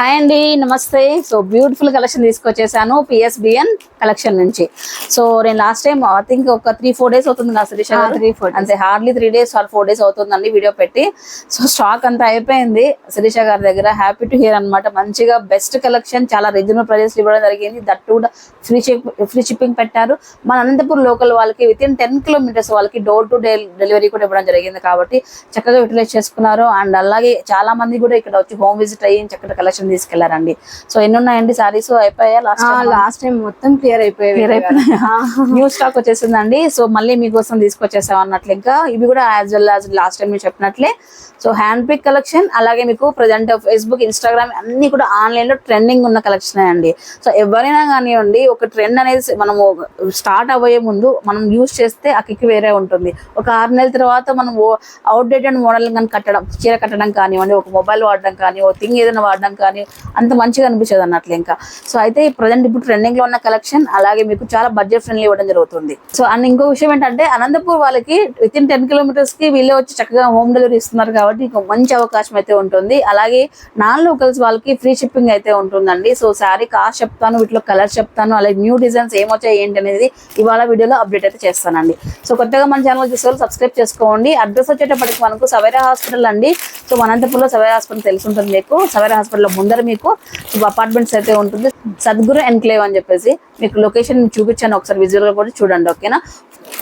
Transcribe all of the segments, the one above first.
Hi అండి నమస్తే. So beautiful collection తీసుకొచ్చేసాను పిఎస్బిఎన్ కలెక్షన్ నుంచి. సో నేను లాస్ట్ టైం ఐ థింక్ ఒక త్రీ ఫోర్ డేస్ అవుతుంది నా three, four days. అంతే hardly three days or four days అవుతుందండి వీడియో పెట్టి. సో స్టాక్ అంతా అయిపోయింది. శిరీష గారి దగ్గర హ్యాపీ టు హియర్ అన్నమాట. మంచిగా బెస్ట్ కలెక్షన్ చాలా రీజనబుల్ ప్రైజెస్ ఇవ్వడం జరిగింది. దట్ కూడా ఫ్రీ ఫ్రీ షిప్పింగ్ పెట్టారు. మన అనంతపూర్ లోకల్ వాళ్ళకి విత్ ఇన్ టెన్ కిలోమీటర్స్ వాళ్ళకి డోర్ టు డెలివరీ కూడా ఇవ్వడం జరిగింది కాబట్టి చక్కగా యూటిలైజ్ చేసుకున్నారు. అండ్ అలాగే చాలా మంది కూడా ఇక్కడ వచ్చి హోమ్ విజిట్ అయ్యి చక్కగా కలెక్షన్ తీసుకెళ్ళారండి. సో ఎన్ని ఉన్నాయండి సారీస్ అయిపోయా లాస్ట్ లాస్ట్ టైం మొత్తం క్లియర్ అయిపోయాయి. క్లియర్ అయిపోయినాయా? న్యూ స్టాక్ వచ్చేసిందండి. సో మళ్ళీ మీకోసం తీసుకొచ్చేసాం అన్నట్లు ఇంకా ఇవి కూడా as well as last time మీరు చెప్పినట్లే. సో హ్యాండ్ పిక్ కలెక్షన్ అలాగే మీకు ప్రజెంట్ ఫేస్బుక్ ఇన్స్టాగ్రామ్ అన్ని కూడా ఆన్లైన్లో ట్రెండింగ్ ఉన్న కలెక్షన్ అండి. సో ఎవరైనా కానివ్వండి ఒక ట్రెండ్ అనేది మనము స్టార్ట్ అవ్వే ముందు మనం యూస్ చేస్తే ఆ కిక్ వేరే ఉంటుంది. ఒక ఆరు నెలల తర్వాత మనం అవుట్డేటెడ్ మోడల్ కానీ కట్టడం చీర కట్టడం కానివ్వండి ఒక మొబైల్ వాడడం కానీ ఒక థింగ్ ఏదైనా వాడడం కానీ అంత మంచిగా అనిపించదు అన్నట్లు ఇంకా. సో అయితే ప్రజెంట్ ఇప్పుడు ట్రెండింగ్లో ఉన్న కలెక్షన్ అలాగే మీకు చాలా బడ్జెట్ ఫ్రెండ్లీ ఇవ్వడం జరుగుతుంది. సో అండ్ ఇంకో విషయం ఏంటంటే అనంతపూర్ వాళ్ళకి విత్ ఇన్ టెన్ కిలోమీటర్స్కి వీళ్ళే వచ్చి చక్కగా హోమ్ డెలివరీ ఇస్తున్నారు కాబట్టి ఇంకో మంచి అవకాశం అయితే ఉంటుంది. అలాగే నాన్ లోకల్స్ వాళ్ళకి ఫ్రీ షిప్పింగ్ అయితే ఉంటుందండి. సో శారీ కాస్ట్ చెప్తాను వీటిలో కలర్ చెప్తాను అలాగే న్యూ డిజైన్స్ ఏమొచ్చాయి ఏంటి అనేది ఇవాళ వీడియోలో అప్డేట్ అయితే చేస్తానండి. సో కొత్తగా మన ఛానల్ చూసే సబ్స్క్రైబ్ చేసుకోండి. అడ్రస్ వచ్చేటప్పటికి మనకు సవేరా హాస్పిటల్ అండి. సో మన అనంతపూర్లో సవేరా హాస్పిటల్ తెలుసుంటుంది మీకు. సవేరా హాస్పిటల్ ముందర మీకు అపార్ట్మెంట్స్ అయితే ఉంటుంది. సద్గురు ఎన్క్లేవ్ అని చెప్పేసి మీకు లొకేషన్ చూపించాను ఒకసారి విజువల్గా కూడా చూడండి ఓకేనా?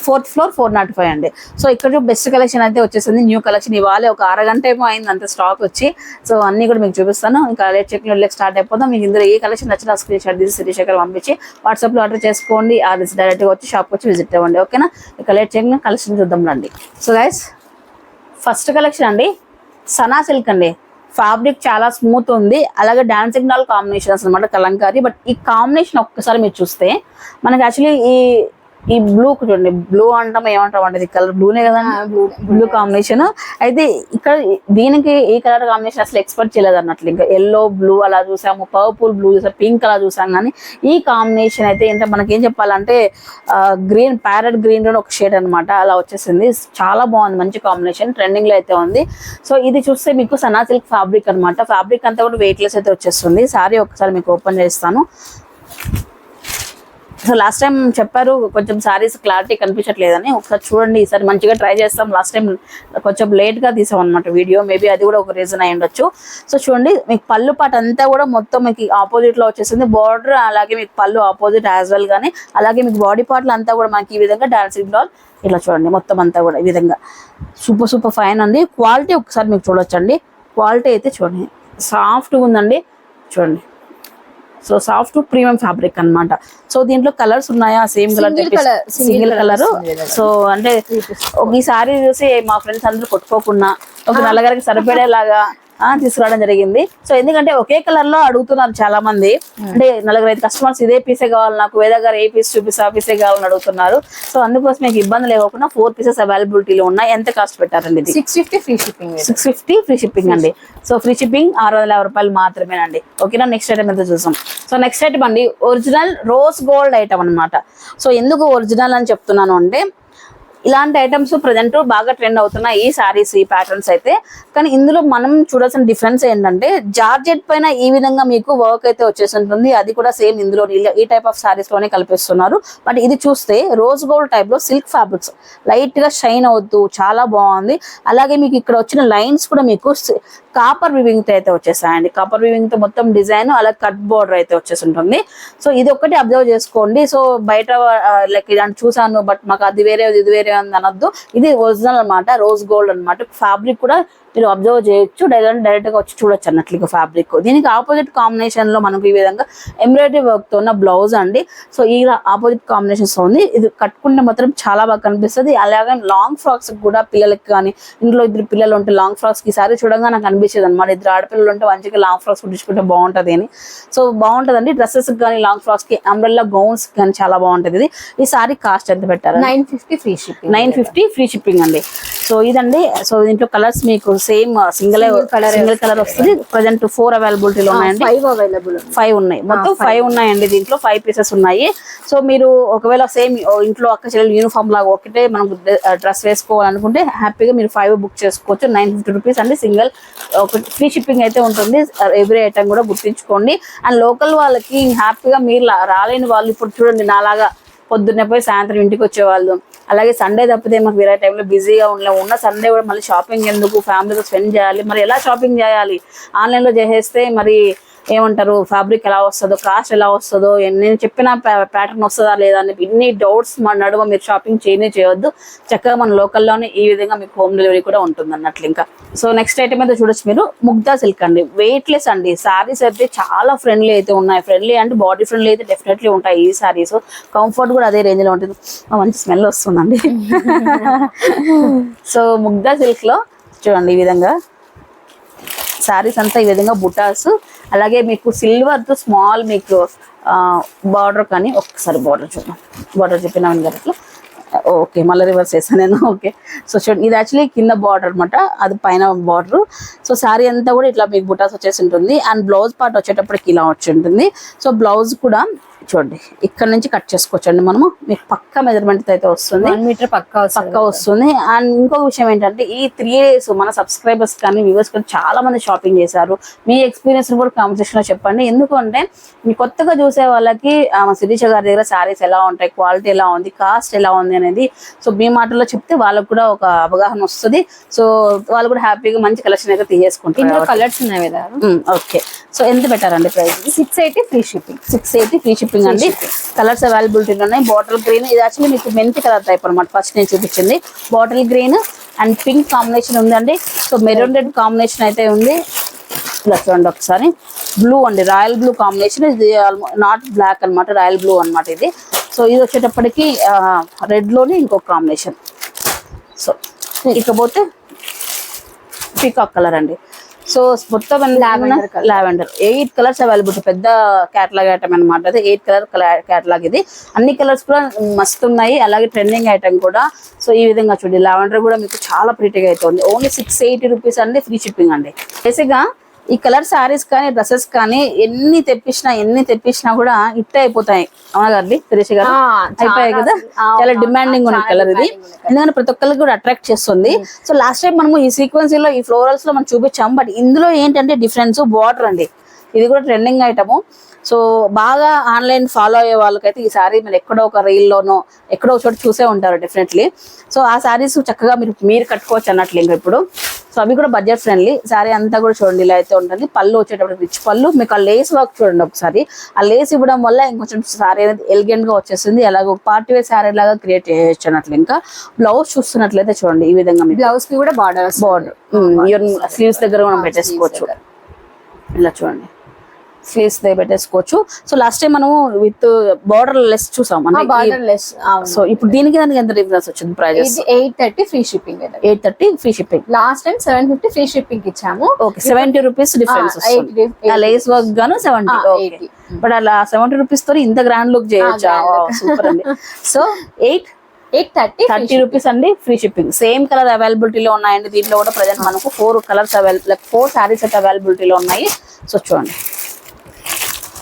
Fourth floor four not five అండి. సో ఇక్కడ బెస్ట్ కలెక్షన్ అయితే వచ్చేసింది. న్యూ కలెక్షన్ ఇవాళ ఒక అరగంట ఏమో అయింది అంత స్టాక్ వచ్చి. సో అన్ని కూడా మీకు చూపిస్తాను. ఇంకా లేట్ చెక్ లెక్ స్టార్ట్ అయిపోతాం మీకు ఇందులో ఏ కలెక్షన్ నచ్చిన స్క్రీన్ షాట్ తీసి శిరీషకర్ పంపించి వాట్సాప్లో ఆర్డర్ చేసుకోండి. అది డైరెక్ట్గా వచ్చి షాప్ వచ్చి విజిట్ అవ్వండి ఓకేనా? ఇక లేట్ చెక్ కలెక్షన్ చూద్దాం రండి. సో గైస్ ఫస్ట్ కలెక్షన్ అండి. సనా సిల్క్ అండి. ఫ్యాబ్రిక్ చాలా స్మూత్ ఉంది. అలాగే డాన్సింగ్ డాల్ కాంబినేషన్స్ అనమాట కలంకారీ. బట్ ఈ కాంబినేషన్ ఒక్కసారి మీరు చూస్తే మనకి యాక్చువల్లీ ఈ ఈ బ్లూ చూడండి. బ్లూ అంటాం ఏమంటాం అంటే కలర్ బ్లూనే కదా? బ్లూ కాంబినేషన్ అయితే ఇక్కడ దీనికి ఈ కలర్ కాంబినేషన్ అసలు ఎక్స్పెక్ట్ చేయలేదు అన్నట్లు. ఇంకా ఎల్లో బ్లూ అలా చూసాము. పర్పుల్ బ్లూ చూసాం. పింక్ అలా చూసాం కానీ ఈ కాంబినేషన్ అయితే ఏంటంటే మనకి ఏం చెప్పాలంటే గ్రీన్ ప్యారెట్ గ్రీన్లో ఒక షేడ్ అన్నమాట. అలా వచ్చేసింది. చాలా బాగుంది. మంచి కాంబినేషన్ ట్రెండింగ్లో అయితే ఉంది. సో ఇది చూస్తే మీకు సనా సిల్క్ ఫ్యాబ్రిక్ అనమాట ఫ్యాబ్రిక్ అంతా కూడా వెయిట్లెస్ అయితే వచ్చేస్తుంది. సారీ ఒకసారి మీకు ఓపెన్ చేస్తాను. సో లాస్ట్ టైం చెప్పారు కొంచెం సారీస్ క్లారిటీ కనిపించట్లేదని. ఒకసారి చూడండి ఈసారి మంచిగా ట్రై చేస్తాం. లాస్ట్ టైం కొంచెం లేట్గా తీసాం అనమాట వీడియో మేబీ అది కూడా ఒక రీజన్ అయి ఉండొచ్చు. సో చూడండి మీకు పళ్ళు పాట అంతా కూడా మొత్తం మీకు ఆపోజిట్లో వచ్చేసింది. బార్డర్ అలాగే మీకు పళ్ళు ఆపోజిట్ యాజ్ వెల్ కానీ అలాగే మీకు బాడీ పార్ట్లు అంతా కూడా మనకి ఈ విధంగా డాన్సింగ్ డాల్ ఇట్లా చూడండి మొత్తం అంతా కూడా ఈ విధంగా. సూపర్ సూపర్ ఫైన్ అండి క్వాలిటీ ఒకసారి మీకు చూడొచ్చండి. క్వాలిటీ అయితే చూడండి సాఫ్ట్గా ఉందండి. చూడండి. సో సాఫ్ట్ ప్రీమియం ఫ్యాబ్రిక్ అన్నమాట. సో దీంట్లో కలర్స్ ఉన్నాయా? Same colour single colour. So అంటే ఈ సారీ చూసి మా ఫ్రెండ్స్ అందరూ కొట్టుకోకుండా ఒక నల్లగారికి సరిపడేలాగా తీసుకురావడం జరిగింది. సో ఎందుకంటే ఒకే కలర్లో అడుగుతున్నారు చాలా మంది అంటే నలుగురు ఐదు కస్టమర్స్ ఇదే పీసే కావాలి నాకు వేద గారు ఏ పీస్ చూపిస్తే ఆ పీసే కావాలని అడుగుతున్నారు. సో అందుకోసం మీకు ఇబ్బంది లేకుండా ఫోర్ పీసెస్ అవైలబిలిటీలో ఉన్నాయి. ఎంత కాస్ట్ పెట్టారండి ఇది? Six fifty free shipping six fifty free shipping అండి. సో ఫ్రీ షిప్పింగ్ ఆరు వందల యాభై రూపాయలు మాత్రమేనండి. ఓకేనా? నెక్స్ట్ ఐటమ్ ఎంత చూసాం? సో నెక్స్ట్ ఐటమ్ అండి. ఒరిజినల్ రోజ్ గోల్డ్ ఐటమ్ అన్నమాట. సో ఎందుకు ఒరిజినల్ అని చెప్తున్నాను అంటే ఇలాంటి ఐటమ్స్ ప్రజెంట్ బాగా ట్రెండ్ అవుతున్నాయి ఈ సారీస్ ఈ ప్యాటర్న్స్ అయితే. కానీ ఇందులో మనం చూడాల్సిన డిఫరెన్స్ ఏంటంటే జార్జెట్ పైన ఈ విధంగా మీకు వర్క్ అయితే వచ్చేసి ఉంటుంది అది కూడా సేమ్ ఇందులో ఈ- టైప్ ఆఫ్ సారీస్లోనే కల్పిస్తున్నారు. బట్ ఇది చూస్తే రోజ్ గోల్డ్ టైప్లో సిల్క్ ఫ్యాబ్రిక్స్ లైట్గా షైన్ అవుతూ చాలా బాగుంది. అలాగే మీకు ఇక్కడ వచ్చిన లైన్స్ కూడా మీకు కాపర్ వివింగ్తో అయితే వచ్చేసాయండి. కాపర్ వివింగ్తో మొత్తం డిజైన్ అలా కట్ బోర్డర్ అయితే వచ్చేసి ఉంటుంది సో ఇది ఒకటి అబ్జర్వ్ చేసుకోండి. సో బయట లైక్ ఇలాంటి చూసాను బట్ మాకు అది వేరే ఇది వేరే ఉంది అనొద్దు. ఇది ఒరిజినల్ అన్నమాట. రోజ్ గోల్డ్ అన్నమాట. ఫ్యాబ్రిక్ కూడా మీరు అబ్జర్వ్ చేయొచ్చు డైరెక్ట్ డైరెక్ట్గా వచ్చి చూడొచ్చు అన్నట్లు ఫ్యాబ్రిక్ దీనికి ఆపోజిట్ కాంబినేషన్లో మనకు ఈ విధంగా ఎంబ్రాయిడరీ వర్క్తో ఉన్న బ్లౌజ్ అండి. సో ఈ ఆపోజిట్ కాంబినేషన్స్ ఉంది. ఇది కట్టుకుంటే మాత్రం చాలా బాగా కనిపిస్తుంది. అలాగే లాంగ్ ఫ్రాక్స్ కూడా పిల్లలకి కానీ ఇంట్లో ఇద్దరు పిల్లలు ఉంటే లాంగ్ ఫ్రాక్స్కి సారీ చూడంగా నాకు అనిపించేది అనమాట ఇద్దరు ఆడపిల్లలు ఉంటే మంచిగా లాంగ్ ఫ్రాక్స్ కుట్టించుకుంటే బాగుంటది అని. సో బాగుంటదండి. డ్రెస్సెస్ కానీ లాంగ్ ఫ్రాక్స్కి అంబ్రెల్లా గౌన్స్ కానీ చాలా బాగుంటది ఇది. ఈ సారీ కాస్ట్ ఎంత పెట్టారు nine fifty free shipping. Nine fifty free shipping అండి. సో ఇదండి. సో దీంట్లో కలర్స్ మీకు సేమ్ సింగిల్ సింగిల్ కలర్ వస్తుంది. ప్రజెంట్ ఫోర్ అవైలబిలిటీలో ఉన్నాయండి. ఫైవ్ అవైలబుల్ ఫైవ్ ఉన్నాయి. మొత్తం ఫైవ్ ఉన్నాయండి దీంట్లో. ఫైవ్ పీసెస్ ఉన్నాయి. సో మీరు ఒకవేళ సేమ్ ఇంట్లో అక్క చెల్లెలు యూనిఫామ్ లాగా ఒకటే మనం డ్రెస్ వేసుకోవాలనుకుంటే హ్యాపీగా మీరు ఫైవ్ బుక్ చేసుకోవచ్చు. నైన్ ఫిఫ్టీ రూపీస్ అండి సింగిల్. ఒక ఫ్రీ షిప్పింగ్ అయితే ఉంటుంది. ఎవ్రీ ఐటమ్ కూడా గుర్తించుకోండి. అండ్ లోకల్ వాళ్ళకి హ్యాపీగా మీరు రాలేని వాళ్ళు ఇప్పుడు చూడండి నాలాగా పొద్దున్నే పోయి సాయంత్రం ఇంటికి వచ్చేవాళ్ళు. అలాగే సండే తప్పితే మాకు వేరే టైంలో బిజీగా ఉండలేము ఉన్న సండే కూడా మళ్ళీ షాపింగ్ ఎందుకు ఫ్యామిలీతో స్పెండ్ చేయాలి. మరి ఎలా షాపింగ్ చేయాలి? ఆన్లైన్లో చేసేస్తే మరి ఏమంటారు ఫ్యాబ్రిక్ ఎలా వస్తుందో కాస్ట్ ఎలా వస్తుందో ఎన్ని- నేను చెప్పిన ప్యాటర్న్ వస్తుందా లేదా అని ఇన్ని డౌట్స్ మన నడుమ మీరు షాపింగ్ చేయనే చేయొద్దు. చక్కగా మన లోకల్లోనే ఈ విధంగా మీకు హోమ్ డెలివరీ కూడా ఉంటుంది అన్నట్లు ఇంకా. సో నెక్స్ట్ ఐటమ్ అయితే చూడొచ్చు మీరు. ముగ్ధా సిల్క్ అండి. వెయిట్ లెస్ అండి. సారీస్ అయితే చాలా ఫ్రెండ్లీ అయితే ఉన్నాయి. ఫ్రెండ్లీ అంటే బాడీ ఫ్రెండ్లీ అయితే డెఫినెట్లీ ఉంటాయి ఈ సారీస్ కంఫర్ట్ కూడా అదే రేంజ్లో ఉంటుంది. మంచి స్మెల్ వస్తుందండి. సో ముగ్ధా సిల్క్లో చూడండి ఈ విధంగా. శారీస్ అంతా ఈ విధంగా బుటాస్ అలాగే మీకు సిల్వర్తో స్మాల్ మీకు బార్డర్ కానీ ఒక్కసారి బార్డర్ చూద్దాం. బార్డర్ చెప్పినా కదా అట్లా. ఓకే మళ్ళీ రివర్స్ చేశాను నేను. ఓకే. సో చూడండి ఇది యాక్చువల్లీ కింద బార్డర్ అనమాట అది పైన బార్డర్ సో శారీ అంతా కూడా ఇట్లా మీకు బుటాస్ వచ్చేసి ఉంటుంది. అండ్ బ్లౌజ్ పార్ట్ వచ్చేటప్పటికి ఇలా వచ్చి ఉంటుంది. సో బ్లౌజ్ కూడా చూడండి ఇక్కడ నుంచి కట్ చేసుకోవచ్చు అండి మనము. మీకు పక్క మెజర్మెంట్ అయితే వస్తుంది. మీటర్ పక్కా పక్కా వస్తుంది. అండ్ ఇంకొక విషయం ఏంటంటే ఈ త్రీ డేస్ మన సబ్స్క్రైబర్స్ కానీ వ్యూవర్స్ కానీ చాలా మంది షాపింగ్ చేశారు. మీ ఎక్స్పీరియన్స్ కూడా కాంపిటీషన్లో చెప్పండి. ఎందుకంటే మీ కొత్తగా చూసే వాళ్ళకి శిరీష గారి దగ్గర శారీస్ ఎలా ఉంటాయి క్వాలిటీ ఎలా ఉంది కాస్ట్ ఎలా ఉంది అనేది సో మీ మాటల్లో చెప్తే వాళ్ళకు కూడా ఒక అవగాహన వస్తుంది. సో వాళ్ళు కూడా హ్యాపీగా మంచి కలెక్షన్ అయితే తీసేసుకుంటారు కలర్స్ ఉన్నాయి కదా. ఓకే సో ఎంత పెట్టారండి price six eighty free shipping six eighty free shipping అండి. కలర్స్ అవైలబిలిటీ ఉన్నాయి. బాటిల్ గ్రీన్ ఇది యాక్చువల్లీ మీకు మెంతి కలర్ టైప్ అనమాట ఫస్ట్ నేను చూపించింది. Bottle green and pink combination ఉందండి. సో మెరూన్ రెడ్ కాంబినేషన్ అయితే ఉంది. ఇలా చూడండి ఒకసారి. బ్లూ అండి. రాయల్ బ్లూ కాంబినేషన్ ఇది నాట్ బ్లాక్ అన్నమాట. రాయల్ బ్లూ అన్నమాట ఇది. సో ఇది వచ్చేటప్పటికి రెడ్లోనే ఇంకొక కాంబినేషన్ సో ఇకపోతే పీకాక్ కలర్ అండి. సో మొత్తం colour. Lavender eight colours available పెద్ద క్యాటలాగ్ ఐటమ్ అనమాట అది ఎయిట్ కలర్ క్యాటలాగ్ ఇది. అన్ని కలర్స్ కూడా మస్తు ఉన్నాయి. అలాగే ట్రెండింగ్ ఐటమ్ కూడా. సో ఈ విధంగా చూడండి. లావెండర్ కూడా మీకు చాలా ప్రీటిగా అయితే ఉంది ఓన్లీ సిక్స్ ఎయిటీ రూపీస్ అండి. ఫ్రీ షిప్పింగ్ అండి. బేసిక్గా ఈ కలర్ శారీస్ కానీ డ్రెస్సెస్ కానీ ఎన్ని తెప్పించినా ఎన్ని తెప్పించినా కూడా ఇట్టే అయిపోతాయి. అవునా గారి శిరీష గారు? అయిపోయాయి కదా? చాలా డిమాండింగ్ ఉన్న కలర్ ఇది. ఎందుకంటే ప్రతి ఒక్కరికి కూడా అట్రాక్ట్ చేస్తుంది. సో లాస్ట్ టైం మనము ఈ సీక్వెన్సీ లో ఈ ఫ్లోరల్స్లో మనం చూపించాం. బట్ ఇందులో ఏంటంటే డిఫరెన్స్ బార్డర్ అండి. ఇది కూడా ట్రెండింగ్ ఐటము సో బాగా ఆన్లైన్ ఫాలో అయ్యే వాళ్ళకైతే ఈ సారీ మీరు ఎక్కడో ఒక రీల్లోనో ఎక్కడో ఒక చోట చూసే ఉంటారు డెఫినెట్లీ సో ఆ సారీస్ చక్కగా మీరు మీరు కట్టుకోవచ్చు అన్నట్లు ఇంకా ఇప్పుడు. సో అవి కూడా బడ్జెట్ ఫ్రెండ్లీ సారీ అంతా కూడా చూడండి ఇలా అయితే ఉంటుంది. పళ్ళు వచ్చేటప్పుడు రిచ్ పళ్ళు. మీకు ఆ లేస్ వర్క్ చూడండి ఒకసారి. ఆ లేస్ ఇవ్వడం వల్ల ఇంకొంచెం సారీ అనేది ఎలిగెంట్గా వచ్చేస్తుంది. అలాగే ఒక పార్టీ వేర్ సారీ లాగా క్రియేట్ చేయొచ్చు అన్నట్లు ఇంకా. బ్లౌజ్ చూస్తున్నట్లయితే చూడండి ఈ విధంగా బ్లౌజ్కి కూడా బార్డర్ బార్డర్ స్లీవ్స్ దగ్గర మనం పెట్టేసుకోవచ్చు. ఇలా చూడండి. స్లీవ్స్ పెట్టేసుకోవచ్చు. సో లాస్ట్ టైం మనము విత్ బార్డర్ లెస్ చూసాం బార్డర్ లెస్ సో ఇప్పుడు దీనికి దానికి ఎంత డిఫరెన్స్ వచ్చింది prices eight thirty free shipping eight thirty free shipping last time seven fifty free shipping ఇచ్చాము. Okay seventy rupees difference 80, 80. Lace work గాను seventy okay 80. But అలా seventy రూపీస్తో ఇంత గ్రాండ్ లుక్ చేయొచ్చా. సూపర్ అండి. So eight eight thirty thirty rupees అండి free shipping same colour అవైలబిలిటీలో ఉన్నాయండి. దీంట్లో కూడా ప్రజెంట్ మనకు four colours available four saris అయితే అవైలబిలిటీలో ఉన్నాయి. సో చూడండి.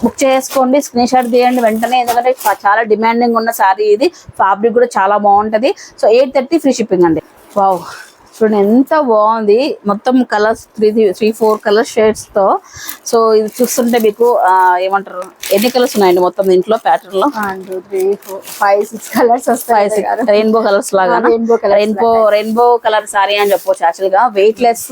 బుక్ చేసుకోండి స్క్రీన్ షాట్ తీయండి. వెంటనే ఎందుకంటే చాలా డిమాండింగ్ ఉన్న శారీ ఇది. ఫ్యాబ్రిక్ కూడా చాలా బాగుంటది. So eight thirty free shipping అండి. వావ్ చూడండి ఎంత బాగుంది. మొత్తం colours three three four colour షేడ్స్తో. So ఇది చూస్తుంటే మీకు ఏమంటారు ఎన్ని కలర్స్ ఉన్నాయండి మొత్తం దీంట్లో ప్యాటర్న్లో? One two three four five six colours వస్తాయి రెయిన్బో కలర్స్ లాగా రెయిన్బో రెయిన్బో కలర్ సారీ అని చెప్పొచ్చు యాక్చువల్గా. Weightless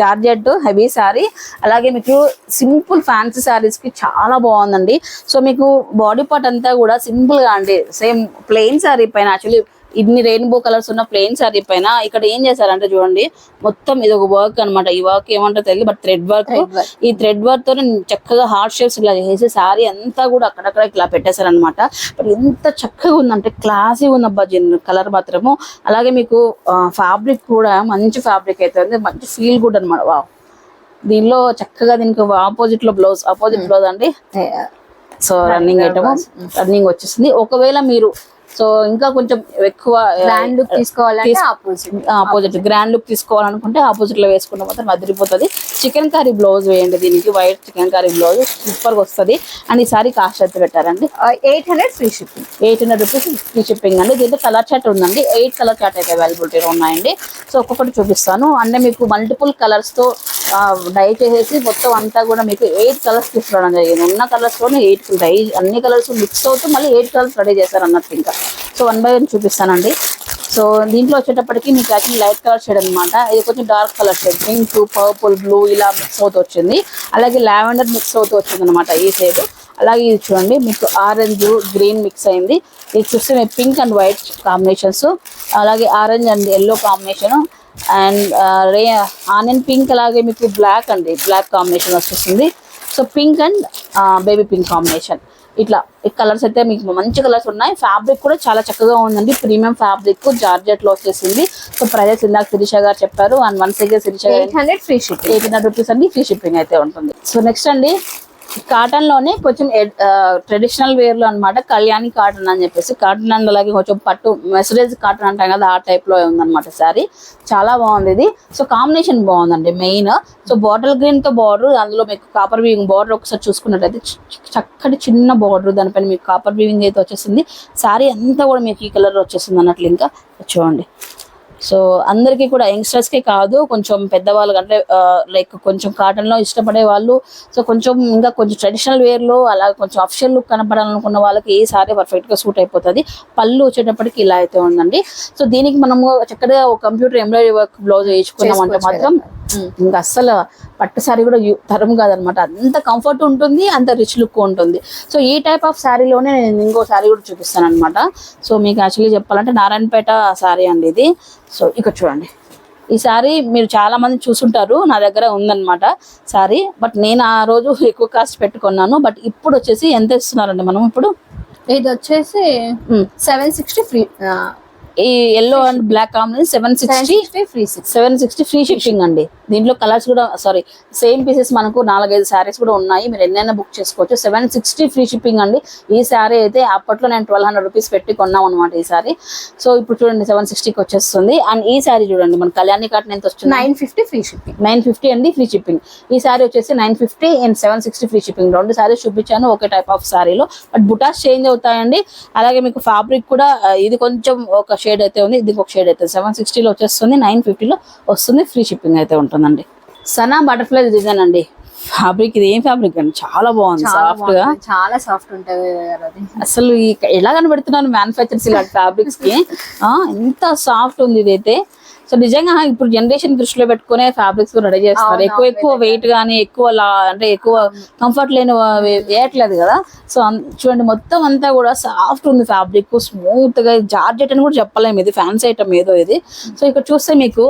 georgette heavy sari అలాగే మీకు సింపుల్ ఫ్యాన్సీ సారీస్కి చాలా బాగుందండి. సో మీకు బాడీ పార్ట్ అంతా కూడా సింపుల్గా అండి. సేమ్ ప్లెయిన్ సారీ పైన యాక్చువల్లీ ఇన్ని రెయిన్బో కలర్స్ ఉన్న ప్లెయిన్ సారీ పైన ఇక్కడ ఏం చేశారంటే చూడండి మొత్తం ఇది ఒక వర్క్ అన్నమాట. ఈ వర్క్ ఏమంటారో తెలియదు బట్ థ్రెడ్ వర్క్. ఈ థ్రెడ్ వర్క్తో చక్కగా హార్ట్ షేప్స్ ఇలా చేసి సారీ అంతా కూడా అక్కడక్కడ ఇట్లా పెట్టేశారనమాట బట్ ఎంత చక్కగా ఉందంటే క్లాసీ ఉంది అబ్బా కలర్ మాత్రము. అలాగే మీకు ఫ్యాబ్రిక్ కూడా మంచి ఫ్యాబ్రిక్ అయితే ఉంది. మంచి ఫీల్ గుడ్ అనమాట వా దీనిలో చక్కగా దీనికి ఆపోజిట్లో బ్లౌజ్ ఆపోజిట్ బ్లౌజ్ అండి. సో రన్నింగ్ ఐటమ్ రన్నింగ్ వచ్చేసింది. ఒకవేళ మీరు సో ఇంకా కొంచెం ఎక్కువ బ్రాండ్ లుక్ తీసుకోవాలంటే ఆపోజిట్ ఆపోజిట్ గ్రాండ్ లుక్ తీసుకోవాలనుకుంటే ఆపోజిట్లో వేసుకుంటే మాత్రం అదిరిపోతుంది. చికెన్ కర్రీ బ్లౌజ్ వేయండి దీనికి వైట్ చికెన్ కర్రీ బ్లౌజ్ సూపర్గా వస్తుంది. అండ్ ఈసారి కాస్ట్ అయితే పెట్టారండి? Eight hundred free shipping eight hundred rupees free shipping అండి. దీంట్లో కలర్ చాట్ ఉందండి. ఎయిట్ కలర్ చాట్ అయితే అవైలబిలిటీలో ఉన్నాయండి. సో ఒక్కొక్కటి చూపిస్తాను. అంటే మీకు మల్టిపుల్ కలర్స్తో డై చేసేసి మొత్తం అంతా కూడా మీకు ఎయిట్ కలర్స్ తీసుకురావడం జరిగింది. ఉన్న కలర్స్లోనే ఎయిట్ డై అన్ని కలర్స్ మిక్స్ అవుతూ మళ్ళీ ఎయిట్ కలర్స్ రెడీ చేశారు అన్నట్టు ఇంకా. సో వన్ బై వన్ చూపిస్తానండి. సో దీంట్లో వచ్చేటప్పటికి మీకు యాక్చువల్లీ లైట్ కలర్ షేడ్ అనమాట ఇది కొంచెం dark colour shade pink purple blue ఇలా మిక్స్ అవుతూ వచ్చింది. అలాగే లావెండర్ మిక్స్ అవుతూ వచ్చింది అనమాట ఈ సైడ్ అలాగే ఇది చూడండి మీకు ఆరెంజ్ గ్రీన్ మిక్స్ అయింది. ఇది చూస్తే పింక్ అండ్ వైట్ కాంబినేషన్స్ అలాగే orange and yellow combination and ray onion pink అలాగే మీకు బ్లాక్ అండి. బ్లాక్ కాంబినేషన్ వచ్చేస్తుంది so pink and baby pink combination. ఇట్లా ఈ కలర్స్ అయితే మీకు మంచి కలర్స్ ఉన్నాయి. ఫ్యాబ్రిక్ కూడా చాలా చక్కగా ఉందండి. ప్రీమియం ఫ్యాబ్రిక్ జార్జెట్లో వచ్చేసింది. సో ప్రైజెస్ ఇందాక శిరీష గారు చెప్పారు. అండ్ వన్ సెకండ్ శిరీష గారు eight hundred free shipping eight hundred rupees అండి. ఫ్రీ షిప్పింగ్ అయితే ఉంటుంది. సో నెక్స్ట్ అండి కాటన్లోనే కొంచెం ట్రెడిషనల్ వేర్లో అనమాట కళ్యాణి కాటన్ అని చెప్పేసి కాటన్ అండ్ అలాగే కొంచెం పట్టు మెసరేజ్ కాటన్ అంటాం కదా ఆ టైప్లో ఉందన్నమాట శారీ చాలా బాగుంది ఇది. సో కాంబినేషన్ బాగుందండి మెయిన్ సో బాటిల్ గ్రీన్తో బార్డర్ అందులో మీకు కాపర్ వీవింగ్ బార్డర్ ఒకసారి చూసుకున్నట్లయితే చక్కటి చిన్న బార్డర్ దానిపైన మీకు కాపర్ వీవింగ్ అయితే వచ్చేసింది. శారీ అంతా కూడా మీకు ఈ కలర్ వచ్చేసింది అన్నట్లు ఇంకా చూడండి. సో అందరికీ కూడా యంగ్స్టర్స్కే కాదు కొంచెం పెద్దవాళ్ళు అంటే లైక్ కొంచెం కాటన్లో ఇష్టపడే వాళ్ళు. సో కొంచెం ఇంకా కొంచెం ట్రెడిషనల్ వేర్లో అలా కొంచెం అఫిషియల్ లుక్ కనపడాలనుకున్న వాళ్ళకి ఈ సారీ పర్ఫెక్ట్గా సూట్ అయిపోతుంది. పళ్ళు వచ్చేటప్పటికి ఇలా అయితే ఉందండి. సో దీనికి మనము చక్కగా ఒక కంప్యూటర్ ఎంబ్రాయిడరీ వర్క్ బ్లౌజ్ వేయించుకున్నామంటే మాత్రం ఇంకా అస్సలు పట్టు సారీ కూడా తరం కాదనమాట. అంత కంఫర్ట్ ఉంటుంది అంత రిచ్ లుక్ ఉంటుంది. సో ఈ టైప్ ఆఫ్ శారీలోనే నేను ఇంకో శారీ కూడా చూపిస్తాను అనమాట సో మీకు యాక్చువల్లీ చెప్పాలంటే నారాయణపేట శారీ అండి ఇది. సో ఇక్కడ చూడండి. ఈ శారీ మీరు చాలా మంది చూసుంటారు నా దగ్గర ఉందన్నమాట శారీ బట్ నేను ఆ రోజు ఎక్కువ కాస్ట్ పెట్టుకున్నాను. బట్ ఇప్పుడు వచ్చేసి ఎంత ఇస్తున్నారండి మనం ఇప్పుడు? ఇది వచ్చేసి సెవెన్ సిక్స్టీ ఫ్రీ ఈ yellow and black combination seven sixty free six seven sixty free shipping అండి. దీంట్లో కలర్స్ కూడా సారీ సేమ్ పీసెస్ మనకు నాలుగైదు శారీస్ కూడా ఉన్నాయి. మీరు ఎన్నైనా బుక్ చేసుకోవచ్చు. సెవెన్ సిక్స్టీ ఫ్రీ షిప్పింగ్ అండి. ఈ శారీ అయితే అప్పట్లో నేను ట్వెల్వ్ హండ్రెడ్ రూపీస్ పెట్టి కొన్నాం అనమాట ఈ శారీ సో ఇప్పుడు చూడండి సెవెన్ సిక్స్టీకి వచ్చేస్తుంది. అండ్ ఈ శారీ చూడండి మన కళ్యాణి కాటన్ ఎంత వస్తుంది? Nine fifty free shipping nine fifty అండి ఫ్రీ షిప్పింగ్ ఈ శారీ వచ్చేసి nine fifty and seven sixty free shipping రెండు శారీస్ చూపించాను ఒకే టైప్ ఆఫ్ శారీలో బట్ బుటాస్ చేంజ్ అవుతాయండి. అలాగే మీకు ఫ్యాబ్రిక్ కూడా ఇది కొంచెం ఒక షేడ్ అయితే ఉంది. ఇది ఒక షేడ్ అయితే. సెవెన్ సిక్స్టీలో వచ్చేస్తుంది. నైన్ ఫిఫ్టీలో వస్తుంది. ఫ్రీ షిప్పింగ్ అయితే ఉంటుందండి. సనా బటర్ఫ్లై డిజైన్ అండి. ఫ్యాబ్రిక్ ఇది ఏం ఫ్యాబ్రిక్ అండి? చాలా బాగుంది. సాఫ్ట్గా. చాలా సాఫ్ట్ ఉంటుంది అసలు ఎలా కనబెడుతున్నారు మ్యానుఫ్యాక్చర్స్ ఇలాంటి ఫ్యాబ్రిక్స్కి ఎంత సాఫ్ట్ ఉంది ఇదైతే. సో నిజంగా ఇప్పుడు జనరేషన్ దృష్టిలో పెట్టుకునే ఫ్యాబ్రిక్స్ రెడీ చేస్తున్నారు అవును, ఎక్కువ ఎక్కువ వెయిట్ గానీ ఎక్కువ లా అంటే ఎక్కువ కంఫర్ట్ లేని వేయట్లేదు కదా. సో చూడండి మొత్తం అంతా కూడా సాఫ్ట్ ఉంది ఫ్యాబ్రిక్ స్మూత్గా. జార్జెట్ అని కూడా చెప్పలేము. ఇది ఫ్యాన్సీ ఐటమ్ ఏదో ఇది. సో ఇక్కడ చూస్తే మీకు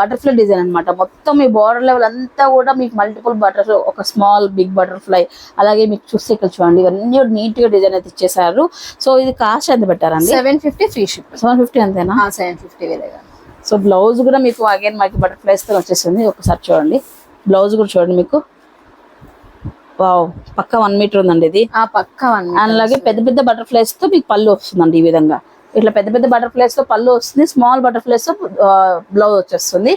బటర్ఫ్లై డిజైన్ అన్నమాట. మొత్తం మీ బార్డర్ లెవెల్ అంతా కూడా మీకు మల్టిపుల్ బటర్ ఒక స్మాల్ బిగ్ బటర్ఫ్లై అలాగే మీకు చూస్తే ఇక్కడ చూడండి ఇవన్నీ నీట్గా డిజైన్ అయితే ఇచ్చేసారు సో ఇది కాస్ట్ ఎంత పెట్టారండి? Seven fifty free ship seven fifty అంతేనా? సెవెన్ ఫిఫ్టీ వేరేగా సో బ్లౌజ్ కూడా మీకు అగైన్ మనకి బటర్ఫ్లైస్తో వచ్చేసింది. ఒకసారి చూడండి. బ్లౌజ్ కూడా చూడండి మీకు. వావ్ పక్క వన్ మీటర్ ఉందండి ఇది. ఆ పక్క వన్ అలాగే పెద్ద పెద్ద బటర్ఫ్లైస్తో మీకు పళ్ళు వస్తుందండి ఈ విధంగా. ఇట్లా పెద్ద పెద్ద బటర్ఫ్లైస్తో పళ్ళు వస్తుంది. స్మాల్ బటర్ఫ్లైస్తో బ్లౌజ్ వచ్చేస్తుంది.